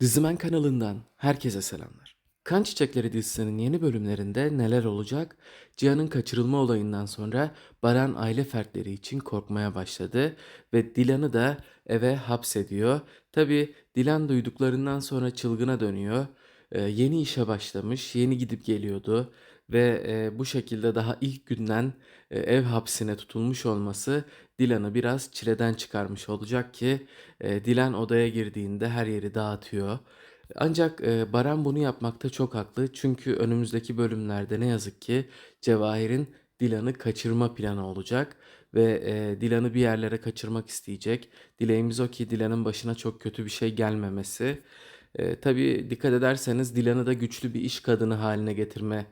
Dizimen kanalından herkese selamlar. Kan Çiçekleri dizisinin yeni bölümlerinde neler olacak? Cihan'ın kaçırılma olayından sonra Baran aile fertleri için korkmaya başladı ve Dilan'ı da eve hapsediyor. Tabi Dilan duyduklarından sonra çılgına dönüyor. Ee, yeni işe başlamış, yeni gidip geliyordu ve e, bu şekilde daha ilk günden e, ev hapsine tutulmuş olması Dilan'ı biraz çileden çıkarmış olacak ki e, Dilan odaya girdiğinde her yeri dağıtıyor. Ancak e, Baran bunu yapmakta çok haklı çünkü önümüzdeki bölümlerde ne yazık ki Cevahir'in Dilan'ı kaçırma planı olacak ve e, Dilan'ı bir yerlere kaçırmak isteyecek. Dileğimiz o ki Dilan'ın başına çok kötü bir şey gelmemesi. E, tabii dikkat ederseniz Dilan'ı da güçlü bir iş kadını haline getirme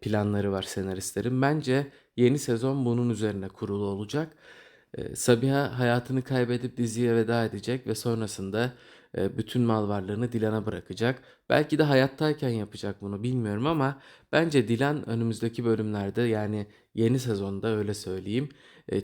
planları var senaristlerin. Bence yeni sezon bunun üzerine kurulu olacak. Sabiha hayatını kaybedip diziye veda edecek ve sonrasında bütün mal varlığını Dilan'a bırakacak. Belki de hayattayken yapacak bunu bilmiyorum ama bence Dilan önümüzdeki bölümlerde yani yeni sezonda öyle söyleyeyim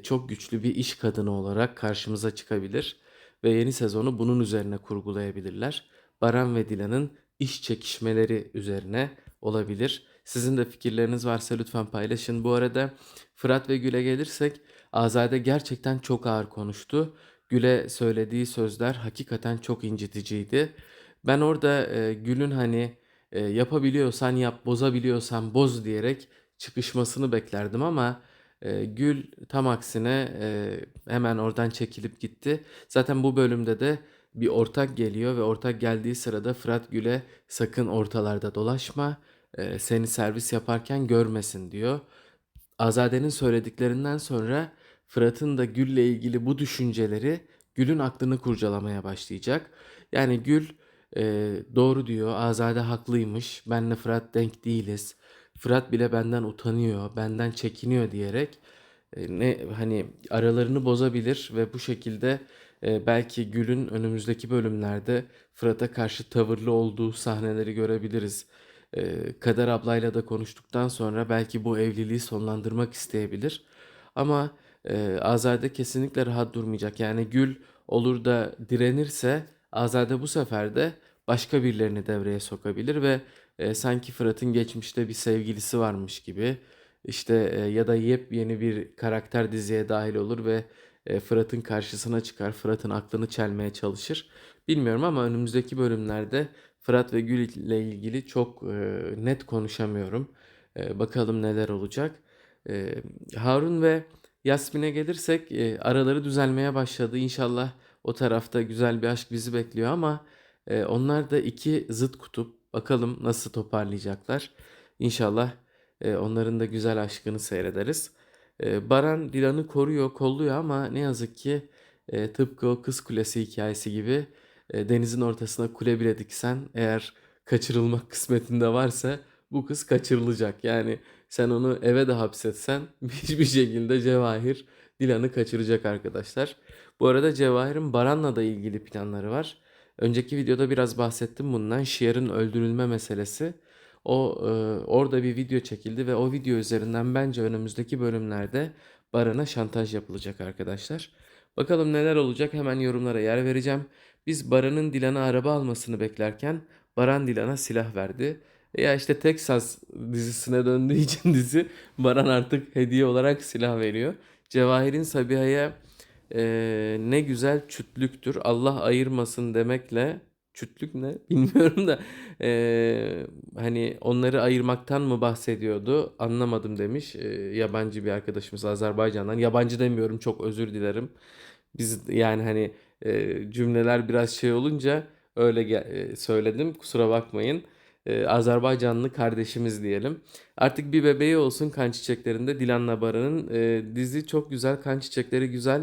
çok güçlü bir iş kadını olarak karşımıza çıkabilir ve yeni sezonu bunun üzerine kurgulayabilirler. Baran ve Dilan'ın iş çekişmeleri üzerine olabilir. Sizin de fikirleriniz varsa lütfen paylaşın. Bu arada Fırat ve Gül'e gelirsek Azade gerçekten çok ağır konuştu. Gül'e söylediği sözler hakikaten çok inciticiydi. Ben orada e, Gül'ün hani e, yapabiliyorsan yap, bozabiliyorsan boz diyerek çıkışmasını beklerdim ama e, Gül tam aksine e, hemen oradan çekilip gitti. Zaten bu bölümde de bir ortak geliyor ve ortak geldiği sırada Fırat Gül'e sakın ortalarda dolaşma, e, seni servis yaparken görmesin diyor. Azade'nin söylediklerinden sonra Fırat'ın da Gül'le ilgili bu düşünceleri Gül'ün aklını kurcalamaya başlayacak. Yani Gül e, doğru diyor, Azade haklıymış, benle Fırat denk değiliz. Fırat bile benden utanıyor, benden çekiniyor diyerek e, ne hani aralarını bozabilir ve bu şekilde e, belki Gül'ün önümüzdeki bölümlerde Fırat'a karşı tavırlı olduğu sahneleri görebiliriz. E, Kader ablayla da konuştuktan sonra belki bu evliliği sonlandırmak isteyebilir. Ama e, Azade kesinlikle rahat durmayacak. Yani Gül olur da direnirse Azade bu sefer de başka birilerini devreye sokabilir ve e, sanki Fırat'ın geçmişte bir sevgilisi varmış gibi işte e, ya da yepyeni bir karakter diziye dahil olur ve e, Fırat'ın karşısına çıkar. Fırat'ın aklını çelmeye çalışır. Bilmiyorum ama önümüzdeki bölümlerde Fırat ve Gül ile ilgili çok e, net konuşamıyorum. E, bakalım neler olacak. E, Harun ve Yasmin'e gelirsek e, araları düzelmeye başladı. İnşallah o tarafta güzel bir aşk bizi bekliyor ama e, onlar da iki zıt kutup. Bakalım nasıl toparlayacaklar. İnşallah e, onların da güzel aşkını seyrederiz. E, Baran Dilan'ı koruyor, kolluyor ama ne yazık ki e, tıpkı o Kız Kulesi hikayesi gibi e, denizin ortasına kule bile diksen eğer kaçırılmak kısmetinde varsa bu kız kaçırılacak. Yani sen onu eve de hapsetsen hiçbir şekilde Cevahir Dilan'ı kaçıracak arkadaşlar. Bu arada Cevahir'in Baran'la da ilgili planları var. Önceki videoda biraz bahsettim bundan. Şiar'ın öldürülme meselesi. O e, orada bir video çekildi ve o video üzerinden bence önümüzdeki bölümlerde Baran'a şantaj yapılacak arkadaşlar. Bakalım neler olacak hemen yorumlara yer vereceğim. Biz Baran'ın Dilan'a araba almasını beklerken Baran Dilan'a silah verdi. Ya işte Texas dizisine döndüğü için dizi Baran artık hediye olarak silah veriyor. Cevahir'in Sabiha'ya e, ne güzel çütlüktür Allah ayırmasın demekle çütlük ne bilmiyorum da e, hani onları ayırmaktan mı bahsediyordu anlamadım demiş e, yabancı bir arkadaşımız Azerbaycan'dan. Yabancı demiyorum çok özür dilerim. Biz yani hani e, cümleler biraz şey olunca öyle e, söyledim kusura bakmayın. E, Azerbaycanlı kardeşimiz diyelim. Artık bir bebeği olsun kan çiçeklerinde Dilan'la Baran'ın e, dizi çok güzel kan çiçekleri güzel.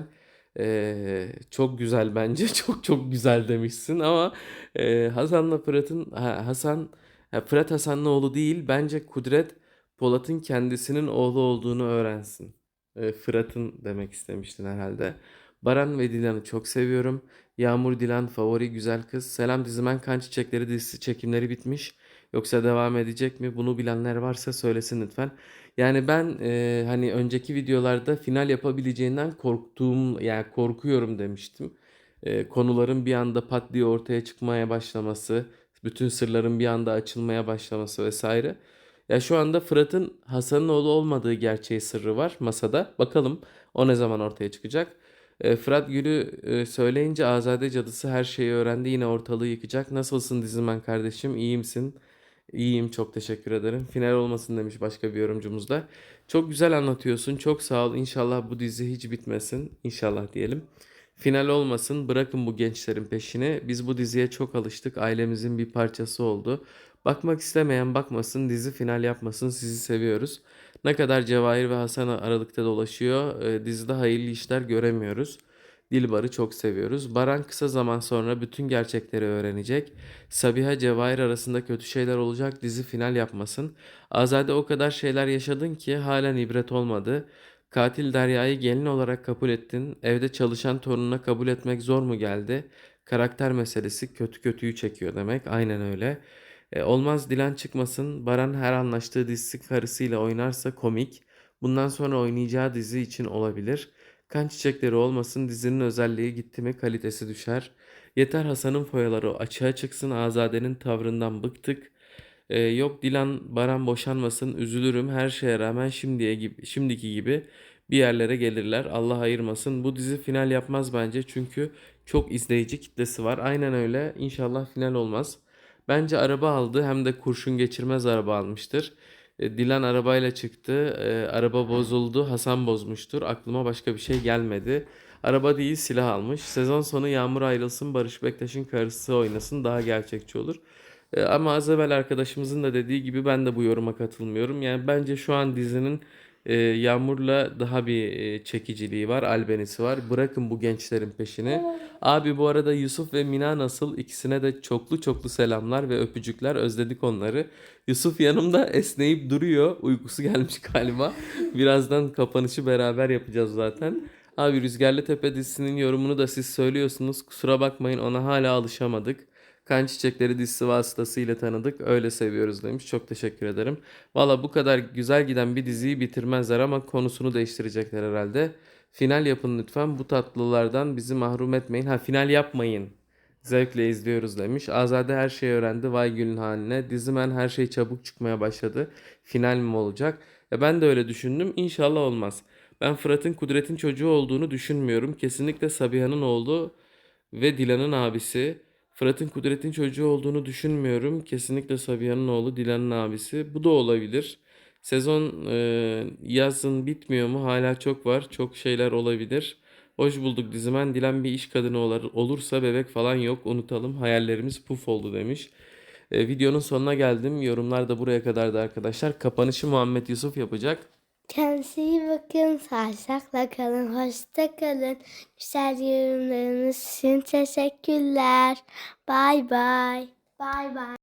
E, çok güzel bence çok çok güzel demişsin ama e, Hasan'la Fırat'ın ha, Hasan ha, Fırat Hasan'ın oğlu değil bence Kudret Polat'ın kendisinin oğlu olduğunu öğrensin. Fırat'ın demek istemiştin herhalde. Baran ve Dilan'ı çok seviyorum. Yağmur Dilan favori güzel kız. Selam Dizimen Kan Çiçekleri dizisi çekimleri bitmiş. Yoksa devam edecek mi? Bunu bilenler varsa söylesin lütfen. Yani ben e, hani önceki videolarda final yapabileceğinden korktuğum yani korkuyorum demiştim. e, konuların bir anda pat diye ortaya çıkmaya başlaması, bütün sırların bir anda açılmaya başlaması vesaire. Ya şu anda Fırat'ın Hasan'ın oğlu olmadığı gerçeği sırrı var masada. Bakalım o ne zaman ortaya çıkacak. E, Fırat Gül'ü e, söyleyince Azade cadısı her şeyi öğrendi. Yine ortalığı yıkacak. Nasılsın Dizimen kardeşim? İyi misin? İyiyim çok teşekkür ederim. Final olmasın demiş başka bir yorumcumuz da. Çok güzel anlatıyorsun. Çok sağ ol. İnşallah bu dizi hiç bitmesin. İnşallah diyelim. Final olmasın. Bırakın bu gençlerin peşini. Biz bu diziye çok alıştık. Ailemizin bir parçası oldu. Bakmak istemeyen bakmasın. Dizi final yapmasın. Sizi seviyoruz. Ne kadar Cevahir ve Hasan aralıkta dolaşıyor. e, dizide hayırlı işler göremiyoruz. Dilbar'ı çok seviyoruz. Baran kısa zaman sonra bütün gerçekleri öğrenecek. Sabiha Cevahir arasında kötü şeyler olacak dizi final yapmasın. Azade o kadar şeyler yaşadın ki halen ibret olmadı. Katil Derya'yı gelin olarak kabul ettin. Evde çalışan torununa kabul etmek zor mu geldi? Karakter meselesi kötü kötüyü çekiyor demek. Aynen öyle. E, olmaz Dilan çıkmasın. Baran her anlaştığı dizisi karısıyla oynarsa komik. Bundan sonra oynayacağı dizi için olabilir. Kan çiçekleri olmasın dizinin özelliği gitti mi kalitesi düşer. Yeter Hasan'ın foyaları açığa çıksın Azade'nin tavrından bıktık. Ee, yok Dilan Baran boşanmasın üzülürüm her şeye rağmen şimdiye gibi, şimdiki gibi bir yerlere gelirler Allah ayırmasın. Bu dizi final yapmaz bence çünkü çok izleyici kitlesi var. Aynen öyle İnşallah final olmaz. Bence araba aldı hem de kurşun geçirmez araba almıştır. E, Dilan arabayla çıktı. E, araba bozuldu. Hasan bozmuştur. Aklıma başka bir şey gelmedi. Araba değil silah almış. Sezon sonu Yağmur ayrılsın. Barış Bektaş'ın karısı oynasın. Daha gerçekçi olur. E, ama az evvel arkadaşımızın da dediği gibi ben de bu yoruma katılmıyorum. Yani bence şu an dizinin e, Yağmur'la daha bir e, çekiciliği var. Albenisi var. Bırakın bu gençlerin peşini. Abi bu arada Yusuf ve Mina nasıl? İkisine de çoklu çoklu selamlar ve öpücükler. Özledik onları. Yusuf yanımda esneyip duruyor. Uykusu gelmiş galiba. Birazdan kapanışı beraber yapacağız zaten. Abi Rüzgarlı Tepe dizisinin yorumunu da siz söylüyorsunuz. Kusura bakmayın ona hala alışamadık. Kan Çiçekleri dizisi vasıtasıyla tanıdık. Öyle seviyoruz demiş. Çok teşekkür ederim. Valla bu kadar güzel giden bir diziyi bitirmezler ama konusunu değiştirecekler herhalde. Final yapın lütfen. Bu tatlılardan bizi mahrum etmeyin. Ha final yapmayın. Zevkle izliyoruz demiş. Azade her şeyi öğrendi. Vay gülün haline. Dizimen her şey çabuk çıkmaya başladı. Final mi olacak? Ya ben de öyle düşündüm. İnşallah olmaz. Ben Fırat'ın Kudret'in çocuğu olduğunu düşünmüyorum. Kesinlikle Sabiha'nın oğlu ve Dilan'ın abisi. Fırat'ın Kudret'in çocuğu olduğunu düşünmüyorum. Kesinlikle Sabiha'nın oğlu Dilan'ın abisi. Bu da olabilir. Sezon e, yazın bitmiyor mu? Hala çok var. Çok şeyler olabilir. Hoş bulduk Dizimen. Dilan bir iş kadını olur, olursa bebek falan yok. Unutalım. Hayallerimiz puf oldu demiş. E, videonun sonuna geldim. Yorumlar da buraya kadardı arkadaşlar. Kapanışı Muhammed Yusuf yapacak. Kendinize iyi bakın. Sağlıcakla kalın. Hoşça kalın. Güzel yorumlarınız için teşekkürler. Bay bay. Bay bay.